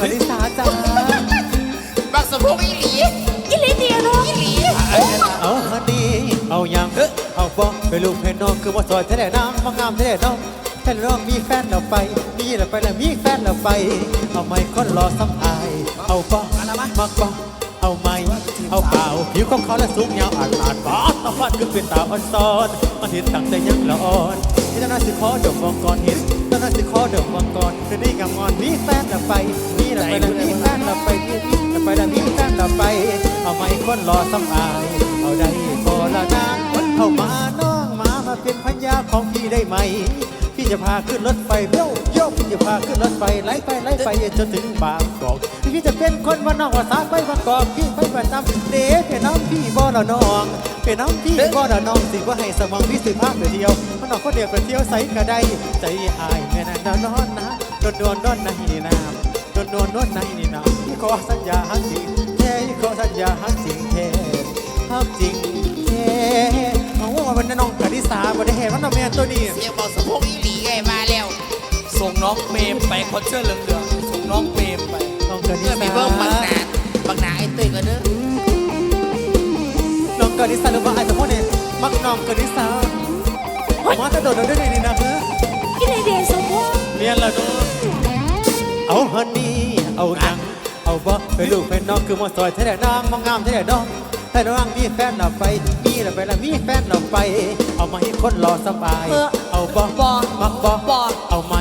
กนิสาจ้าบักสมพงษ์อีหลีอีหลีเดียเนาะอีหลีเอาฮันนี่เอายังเอาบอกไปลูกให้น้องคือว่าซอยแท้ๆน้ำมางามแท้ๆน้องแท้น้องมีแฟนเราไปมีเราไปแล้วมีแฟนเราไป เอาไม่คนรอสัมภายเอาบอกมักบอกเอาไหมเอาเปล่าผิวของเขาและสูงยาวอาดอาดบอสต้องฟาดคือเป็นตาอ่อนซ้อนมันเห็นตั้งแต่ยังละอ่อน ที่ตอนนั้นสิขอดมมังกรเห็นตอนนั้นสิขอดมมังกรคืนนี้กับงอนมีแฟนเราไปมีเราไปแล้วมีแฟนเราไปเราไปแล้วมีแฟนเราไป เอาไม่คนรอสัมภาย เอาได้พอละนางเข้ามาน้องมามาเป็นพันยาของพี่ได้ไหม พี่จะพาขึ้นรถไฟเบี้ยวโยกพี่จะพาขึ้นรถไฟไล่ไปไล่ไปจนถึงบางกอกพี่จะเป็นคนมานอกว่าสาไปบางกอกพี่ไปประจำเด๋เป็นน้องพี่บ่ละน้องเป็นน้องพี่บ่ละน้องสิว่าให้สมองพี่สิพาไปเที่ยวมันนอกคนเดียวไปเที่ยวใส่กระไดใจอายแม่นานนอนนะโดนโดนโดนในนี่น้ำโดนโดนโดนในนี่น้ำพี่ขอสัญญาฮักจริงแท้พี่ขอสัญญาฮักจริงแท้ฮักจริงแท้ ว่ามันน้องกะดิสาบ่ได้เห็นว่าน้องแม่ตัวนี้เสียงบักสมพงษ์อีหลีไงมาแล้ว ส่งน้องเปรมไปคอนเสิร์ตเหลืองๆส่งน้องเปรมไปน้องกะดิเพื่อไปสาเบิ่งบักหนาบักหนาไอ้เต้ยก็เด้อน้องกะดิสาหรือว่าไอ้สมพงษ์เนี่ยมักน้องกะดิสามาจะโดดเราด้วยนี่นะเฮ้ออีหลีเดียสมพงษ์เรียนละเนาะเอาฮันนี่เอาหยังเอาบ่ไปลูกไปน้องคือมอซอยแท้ๆน้องมองงามแท้ๆน้องแต่น้องมีแฟนเราไป มีเราไปแล้วมีแฟนเราไป เอามาให้คนรอสบาย เอาบ่บอมักบ่บอเอาไหม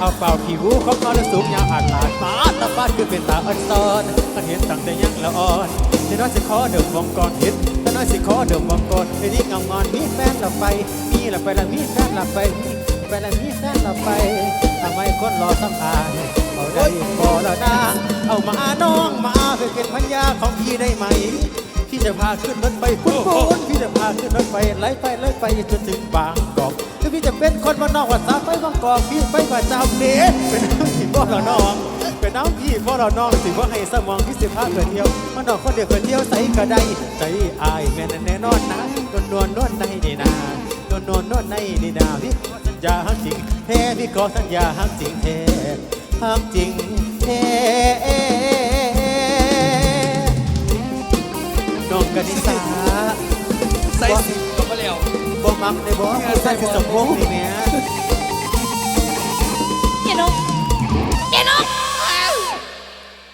เอาเปล่าผิวของเขาแล้วสูงยาวอาดลาดฟ้าตาฟ้าคือเป็นตาอ่อนซ้อนมันเห็นตั้งแต่ยังละอ่อนเดี๋ยวน้อยสิขอเดิมมองก่อนเห็นแต่น้อยสิขอเดิมมองก่อนเดี๋ยวนี้เงางอนมีแฟนเราไป มีเราไปแล้วมีแฟนเราไปไปแล้วมีแฟนเราไปทำไมคนรอสัมภาษณ์เอาได้พอแล้วนะเอามาน้องมาเพื่อเป็นพันยาของพี่ได้ไหม พี่จะพาขึ้นรถไปปุ้นปุ้นพี่จะพาขึ้นรถไปไล่ไปไล่ไปจนถึงบางกอกแล้วพี่จะเป็นคนมานนอกวัดสาไปบางกอกพี่ไปประจำเด้เป็นน้ำพี่พ่อเราน้อง เป็นน้ำพี่พ่อเราน้องสิว่าให้สมองพี่สิพาเกิดเที่ยวมานนอกคนเดียวเกิดเที่ยวใส่กระไดใจอายแม่นแน่นอนนะนวลนวลนวลในนี่นานวลนวลนวลในนี่นาพี่ขอสัญญาฮักจริงแท้พี่ขอสัญญาฮักจริงแท้ฮักจริงแท้ น้องกนิสาใส่สิบก็มาแล้วบ่มักได้บ่ใส่ผู้สมพงษ์นี่แหม่เจนกเจนก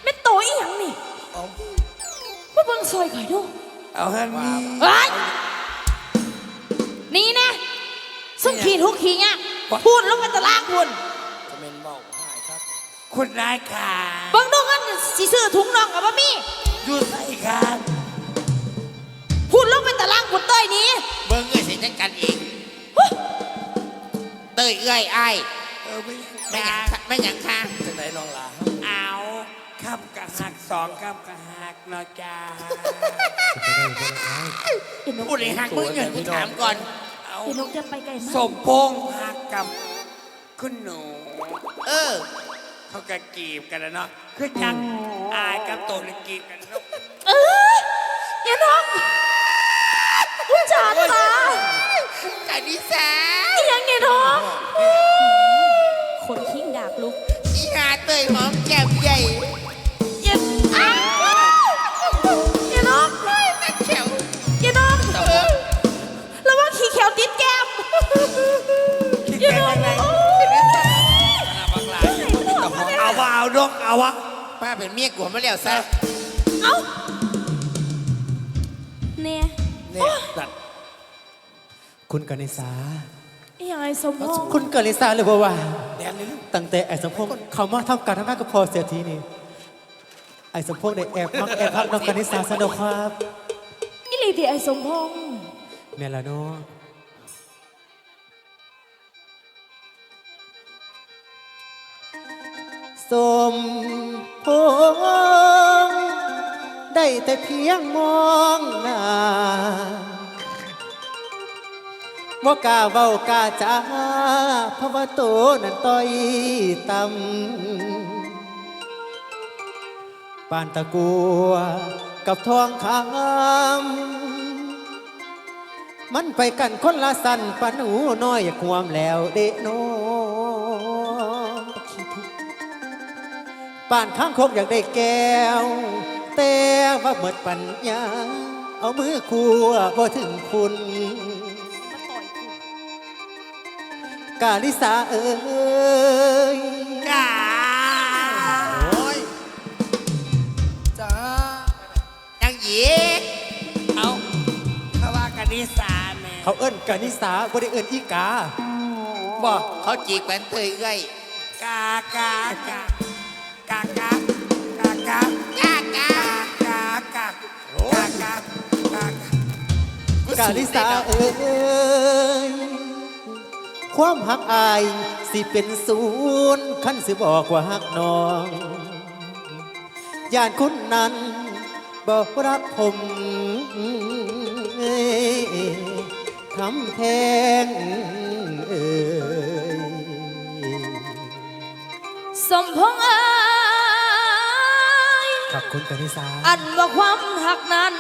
ไม่โตอีหยังนี่ว่าเบิ่งซอยข่อยดูเอาฮันนี่เฮ้ยนี่นะสุ่มขี่ทุกขี่เนี่ยพูดลงมาตะลางพูนจะเป็นเบาหายครับ คุณนายขาเบิ่งดูเงินสิซื้อถุงน่องกับบ่มีอยู่ใส่ครับ พูดลงไปตะลางพูนเต้ยหนี้ เบิ่งเอ้ยเสร็จจัดการเอง เต้ยเอ้ยอ้ายเออไม่ไม่หยังค่ะไม่หยังค่ะจะไหนน้องหลาเอาข้ามกะหักสองข้ามกะหักเนาะจ้าเอ็นนกพูดให้หักมึงเงินกูถามก่อน เอาเอ็นนกจะไปไกลมากสมพงษ์หักกับคุณหนู เออ เขากะกีบกันแล้วเนาะคือจังอายกับโตนกีบกันเนาะเออเอ็นนก ผู้จัดตากานิสาอีหยังเอ็นนกคนขิ้งดาบลุกอีหาเต้ยหอมแก้มใหญ่เย็นอ้าวเย็นนกนั่นแขวเย็นนกเออระวังขี้เขียวติดแก้มคิดเย็นกันนยังไงกเอาวะเอาดกเอาวะป้าเป็นเมียกูมาแล้วซะเอ้า คุณกนิสาอีหยังไอ้สมพงษ์คุณกนิสาเลยบ่ว่าแดนเลยลูกตั้งแต่ไอ้สมพงษ์เขามาทำการทำงานกับพอเสียทีนี่ไอ้สมพงษ์ได้แอบมักแอบพักน้องกนิสาสนุกครับอีหลีที่ไอ้สมพงษ์แม่ละเนาะสมพงษ์ได้แต่เพียงมองหน้า ว่กล้าเว้ากล้าจ้าเพราะว่าโตนั้นต้อยต่ำปานตะกัวกับทองคำมันไปกันคนละสันปะหนูน้อยควมแล้วเดโนป่านข้างคกอยากได้แก้ว แต่ว่าหมดปัญญา เอามือคัวพอถึงคุณ กาลิสาเอ้ยจ้าโอ้ยจ้ายังหยีกเอาเขาว่ากันนิสาแม่เขาเอิ้นกาลิสาบ่ได้เอิ้นอีกาบอกเขาจีกแฟนเตยเอ้ยกากากากากากากากากากากากากากากาลิสาเอ้ย ความหักอาย สิเป็นศูนย์ขั้นสิบอกว่าหักน้องย่านคุณนั้นบอกรักผมคำแพงเอ้ยสมพงษ์เอ้ยขอบคุณกาลิสาอันว่าความหักนั้น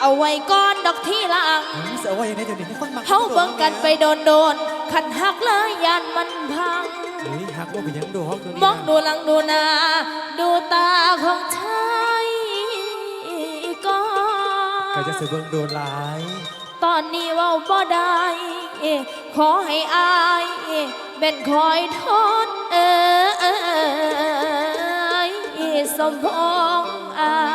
เอาไว้ก่อนดอกที่หลัง เสียว่าอย่างไรเดี๋ยวนี้ให้คนมา เฮาเบิ่งกันไปโดนโดนๆ ขันหักเลยยานมันพัง เฮ้ยหักว่าเป็นหยังดูห้องตัวนี้มองดูหลังดูหน้าดูตาของชายก่อก็นจะสือเบิ่งโดนหลายตอนนี้เว่าบ่ได้ขอให้อายเป็นคอยทนเอยสมพงษ์อาย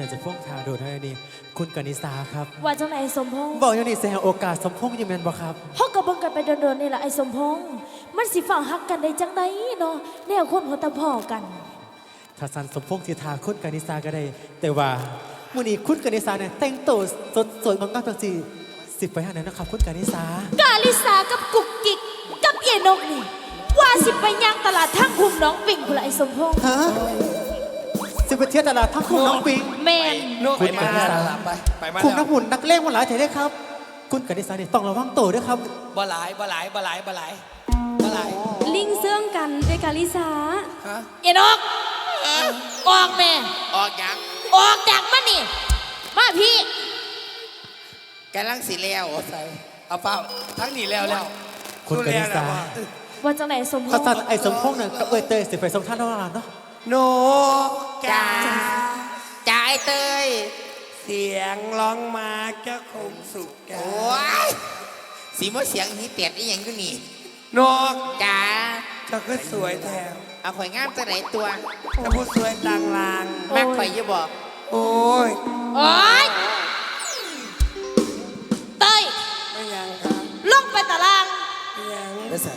นี่ก็จะจะพ่วงทาโดนให้นี่คุณกานิสาครับ ว่าจังไหนสมพงษ์บอกอย่างนี้เสียโอกาสสมพงษ์อยังแมนบ่ครับเฮาก็เบิ่งกันไปโดนๆนี่แหละไอ้สมพงษ์มันสิฝ่าหักกันได้จังไดเนาะแนวคนหัวตะพอกัน ถ้าสันสมพงษ์สิทาคุณกานิสาก็ได้ แต่ว่ามื้อนี้คุณกานิสาเนี่ยแต่งตัวสดสวยงามๆจังสิสิไปหาไหนนะครับ คุณกานิสากาลิสากับกุกกิกกับเอนกนี่ว่าสิไปย่างตลาดทั้งคุมน้องปิ่งพุ่นละไอ้สมพงษ์ฮะสิ ไปเที่ยวตลาดทั้งคุณน้องปิงแม่นโน่นคุไปณมาไปมาลาไปไปมาคุณแล้นัวกหุ่นนักเล่งมาหลายเถได้ครับ คุณกานิสาเนี่ยต้องระวังตัวด้วยครับบ่หลายบ่หลายบ่หลายบ่หลายบ่หลาย ลิงเสื่องกันเอกาลิสาฮะ เอนกออกแม่ ออกยังออกจากมันนี่ มาพี่กำลังสิแล้วใส่เอาเปล่าทั้งนี้แล้วแล้วคุณกานิสาว่าจังไหนสมพถ้างสันษ์ไอ้สมพงษ์เนี่ยกับเอยเตยสิไปส่งท่านเท่าไหร่เนาะ โนจ้าจ่ายเตย เสียงร้องมาก็คงสุขใจโอ้ยสีมอเสียงฮีเตียดอีหยังอยู่นี่นกจ้าเจ้าก็สวยแถมเอาข่อยงามตัวไหนตัวถ้าผู้สวยต่างลาง มากข่อยอยู่บอกโอ้ยโอ๊ยเต้ยไม่ยังครับลงไปตาราง ไม่ยังไม่ใส่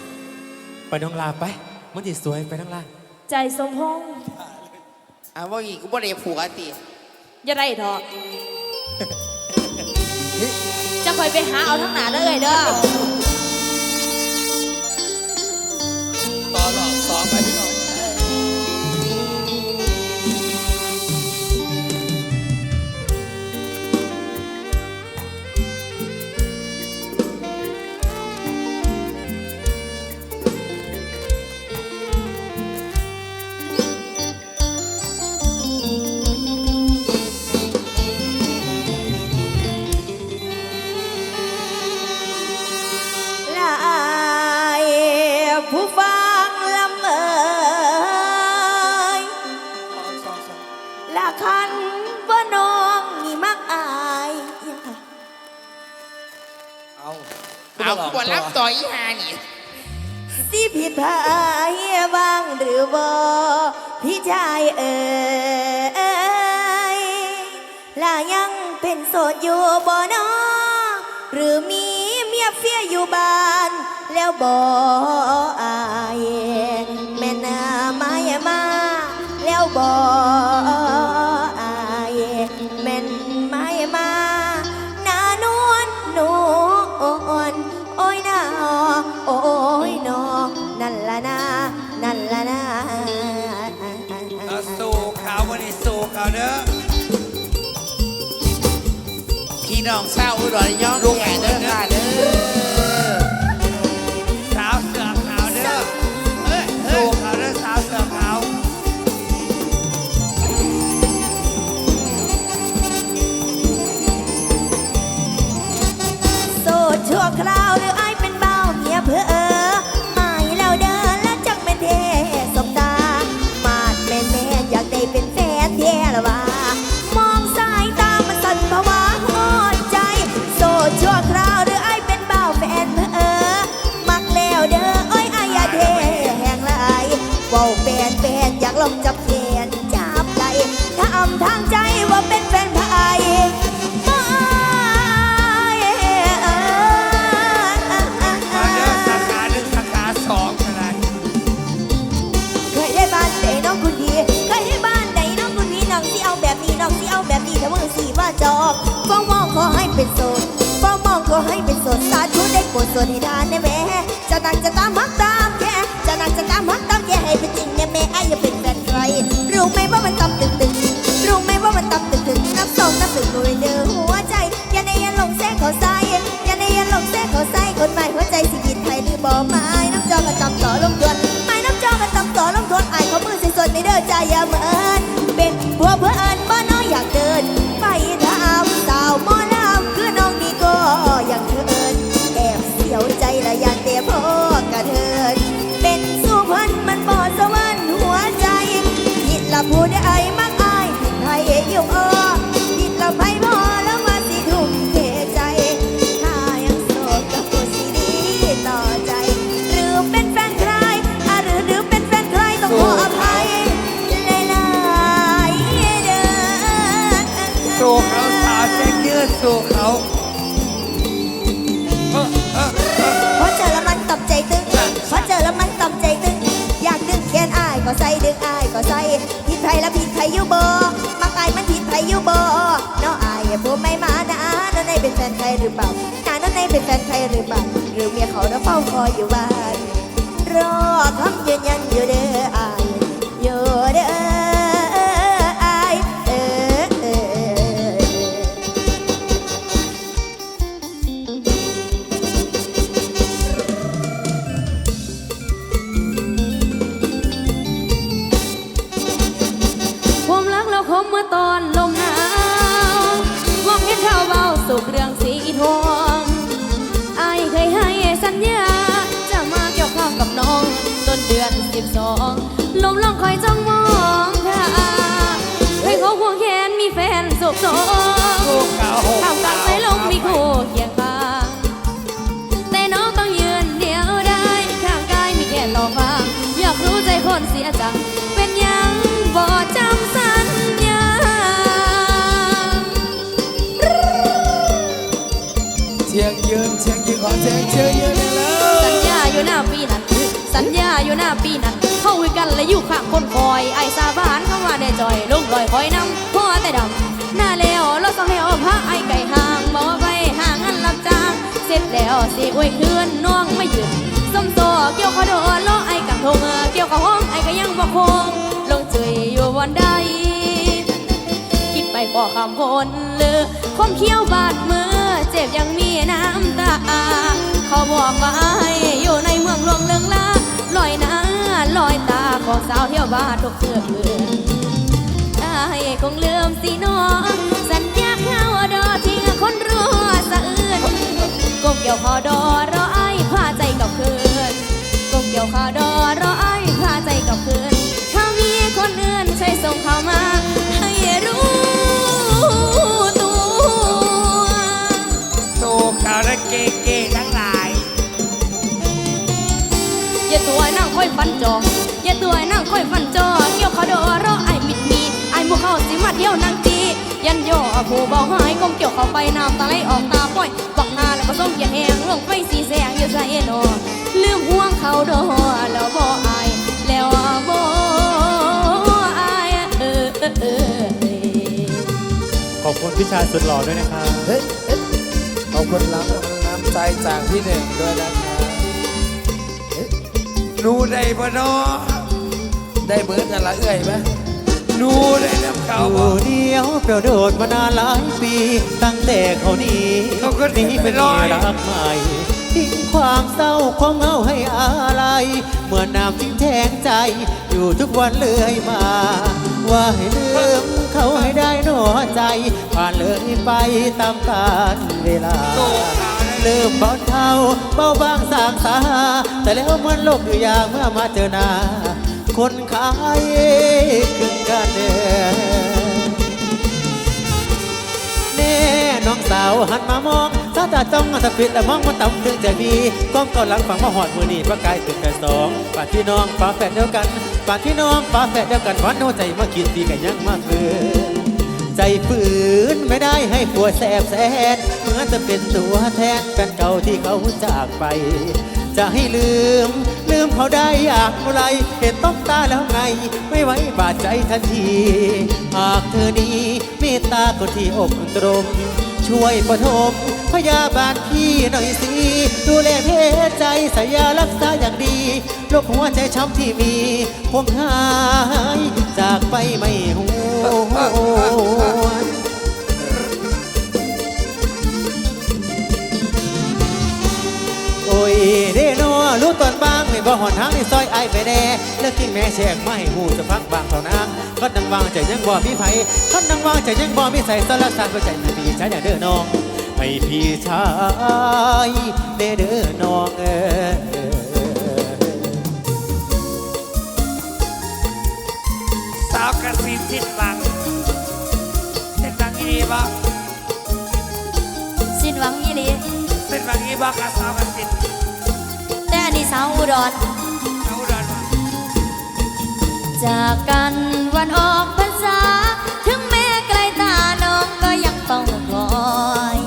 ไปน้องลาไปมันจะสวยไปน้องลา ใจสมพงษ์เอาว่าอีกกูบ่ได้ผูกอะติอย่าได้ดอก จะคอยไปหาเอาทั้งหนาเด้อเอ้ยเด้อ ต่อหลอกต่อไปพี่น้อง ออีหานี่ สิผิดพายบ้างหรือบ่พี่ชายเอ่ยล่ะยังเป็นโสดอยู่บ่นอหรือมีเมียเฟียอยู่บ้าน แล้วบ่อาย พี่น้องเศร้า จอกฟ้องมองขอให้เป็นโสดฟ้องมองขอให้เป็นโสดสาธุได้โปรดสวดให้ทานได้แม่จะนักจะตามมักตามแกจะนักจะตามมักตามแกให้เป็นจริงเนี่แม่ไอ้ยังเป็นแฟนใครรู้ไหมว่ามันตำตึงตึงรู้ไหมว่ามันตำตึงตึงนับสองนับหนึ่งโดยเดิม หรือเปล่าหรือเมียเขาเนาะเฝ้าคอยอยู่บ้าน รอคำยืนยัน สิบสอง ปีนั้นเข้าคุยกันและอยู่ข้างคนคอยไอ้สาบานเข้ามาได้จอยลงรอยคอยนำพ่อแต่ดำหน้าแล้วราต้องแล้วพระไอ้ไก่ห่างบ่ไปห่างอันรับจ้าง เสร็จแล้วสิอวยคืนน้องไม่หยุดส้มโตเกี่ยวขอโดนล้อไอ้กังทงเกี่ยวกับห้องไอ้ก็ยังบ่คงลงเจยอยู่วันใดคิดไปพอคำพนเลือคมเขี้ยวบาดมือ เจ็บยังมีน้ำตา เขาบอกว่าให้อยู่ในเมืองหลวงเลืองลา ลอยหน้าลอยตาของสาวเที่ยวบ้านทุกเสือเพื่อนอายคงลืมสิน้องสัญญาข้าวดอทิ้งคนรัวสะอื่นกงเกี่ยวคอดอรอไอ้พาใจกับเพื่อนกงเกี่ยวคอดอรอไอ้พาใจกับเพื่อน จออย่าตัวนั่งค่อยฟันจอเกี่ยวเขาดอรอไอ้มิดมีไอ้หมูเขาสิมาเที่ยวนางจียันย่อผู้เบาหายกงเกี่ยวเขาไปน้ำตาไหลออกตาป้อยบักหาแล้วก็ส่งเกียแหงลงไปสีแสงอยู่ใส่นอลืมห่วงเขาดอแล้วบ่อายแล้วบ่อายเออเออเออขอบคุณพี่ชายสุดหล่อด้วยนะครับ เฮ้ยเอ๊ะขอบคุณรับน้ำใจจากพี่หนึ่งด้วยนะครับ รู้ได้ปะเนาะได้เบิร์ดกันละเอื่อยไหมรู้ได้น้ำเขาบ่ยู่เดียวเปลี่ยวโดดมานานหลายปี ตั้งแต่เขาหนี้เขาก็หนีไปมีรักใหม่ทิ้งความเศร้าความเหงาให้อะไรเมื่อน้ำทิ้งแทงใจ อยู่ทุกวันเลื่อยมา ว่าให้ลืมเขาให้ได้หนอใจ ผ่านเลยไปตามกาลเวลา เริ่มเบาเท่าเบาบางสางสา แต่แล้วมันโลกอยู่อย่างเมื่อมาเจอหน้า คนขายคึงกันเด้อแน่น้องสาวหันมามองตาตาจ้องตาปิดและมองมาต่ำถึงจะมีก้มเก่าหลังฝังมาหอดมือนี่ประกายตึกแต่สองป่านพี่น้องฝาแฝดเดียวกันป่านพี่น้องฝาแฝดเดียวกันวันโน้ใจมากินดีกันยังมากเกิน ใจฝืนไม่ได้ให้ปวดแสบแสนเหมือนจะเป็นตัวแทนแฟนเก่าที่เขาจากไป จะให้ลืม ลืมเขาได้อย่างไร เห็นต้องตาแล้วไง ไม่ไหวบาดใจทันที หากเธอนี้เมตตาคนที่อกตรง ช่วยปฐมพยาบาลพี่หน่อยสิดูแลเพศใจใส่ยารักษาอย่างดีโรคหัวใจช้ำที่มีคงหายจากไปไม่หว โอ้ยเดโนรู้ตอนบางไม่บ่หอนทางในซอยไอายไปแน่เลิกกินแม่แชกไม่หูจะฟังบางเท่านั้นก็ดังวางใจยังบ่มีไผก็ดังวางใจยังบ่มีใส่สารสารหัวใจไม่พี่ชายอย่าเด้อน้องให้พี่ชายเด้อเด้อน้องเออสาวกระสินสิ้นหวั นหวังอีบ่กับสาวกันสินแต่อันนี้สาวอุดรสาวอุดรบ่จากกันวันออกพรรษา ถึงแม้ไกลตาน้องก็ยังต้องคอย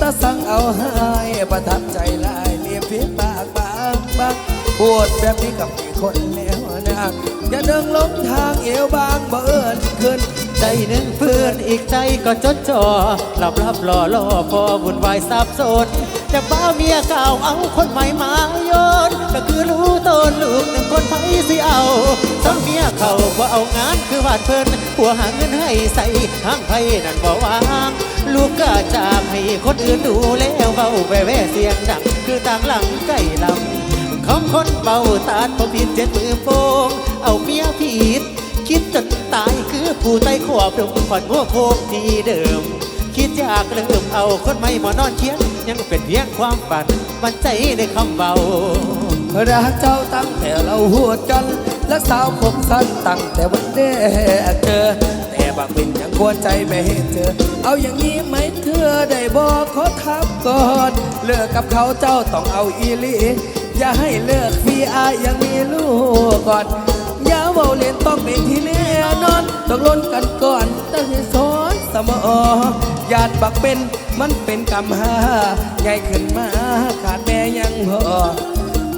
ตาสั่งเอาให้ประทับใจหลายเรียบฝีปากบางบางพูดแบบนี้กับมีคนแล้วนะอย่าเดินลงทางเอวบางบ่เอิญขึ้น ใจหนึ่งเพื่อนอีกใจก็จดจ่อหลับรับรอรอพอวุ่นวายสับสนจะบ้าเมียเก่าเอาคนใหม่มาโยนก็คือรู้ตนลูกหนึ่งคนไผสิเอาทั้งเมียเขาบ่เอางานคือวาดเพิ่นผัวหาเงินให้ใส่ทางไผนั่นบ่วาง ลูกก็จากให้คนอื่นดูแล้วเบาแว่แว่เสียงดังคือต่างหลังไก่ลำของคนเบาตาดพอผิดเจ็ดมือโป้งเอาเมียผิด คิดจนตายคือผู้ใต้ขอบดงผ่อนหัวโคมที่เดิม คิดอยากเริ่มเอาคนใหม่มานอนเคียง ยังเป็นเพียงความฝันมันใจในคำเบารักเจ้าตั้งแต่เราหัวกันรักสาวผมสั้นตั้งแต่วันแรกเจอ แต่บางเป็นยังกลัวใจไม่ให้เจอเอาอย่างนี้ไหมเธอได้บอกขอทับก่อน เลิกกับเขาเจ้าต้องเอาอีลี อย่าให้เลิกพี่อายยังมีลูกก่อนอย่าเบาเล่นต้องเป็นที่แน่นอนต้องล้นกันก่อนตั้งให้สอนสมอญาติบักเป็นมันเป็นกรรมหาใหญ่ขึ้นมาขาดแม่ยังพอ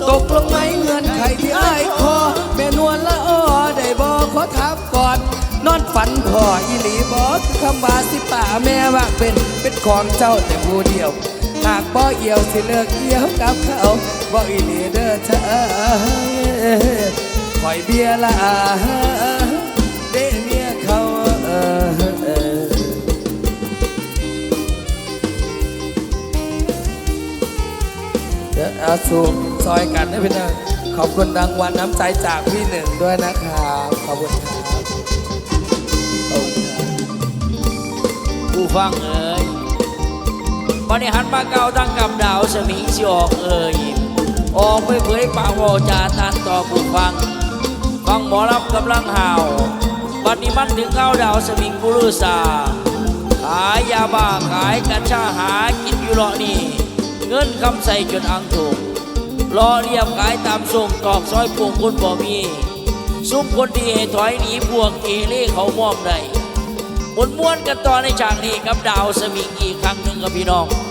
ตกลงไหมเงินไขที่อ้ายคอแม่นวลละอ้อได้บอกขอทับก่อน นอนฝันพ่ออีหลีบอกคำว่าสิป่าแม่ว่าเป็นเป็นของเจ้าแต่ผู้เดียว หากบ่เอี่ยวสิเลิกเอี่ยวกับเขาบ่อีหลีเด้อเธอคอยเบียร์ละเด้เมียเขาเออเดี๋ยวเอาสูบซอยกันนะพี่น้องขอบคุณรางวัลน้ำใจจากพี่หนึ่งด้วยนะครับขอบคุณครับ ฟังเอ่ยบริหารมาเก่าตั้งกำดาวสมิงสิออกเอ่ยออกไปเผยปากวาจาทานต่อผู้ฟัง ฟังหมอลำกำลังห่าวบัดนี้มันถึงเข้าดาวสมิงบุรุษาขายยาบ้าขายกัญชาหากินอยู่เลาะนี่เงินคำใส่จนอังถูกรอเรียบขายตามส่งตอกซอยปวงคนบ่มี ซุ่มคนที่ให้ถอยหนีพวกเอเล่เขามอมได้ มวนม้วนกันต่อในฉากนี้กับดาวสมิงอีกครั้งหนึ่งกับพี่น้อง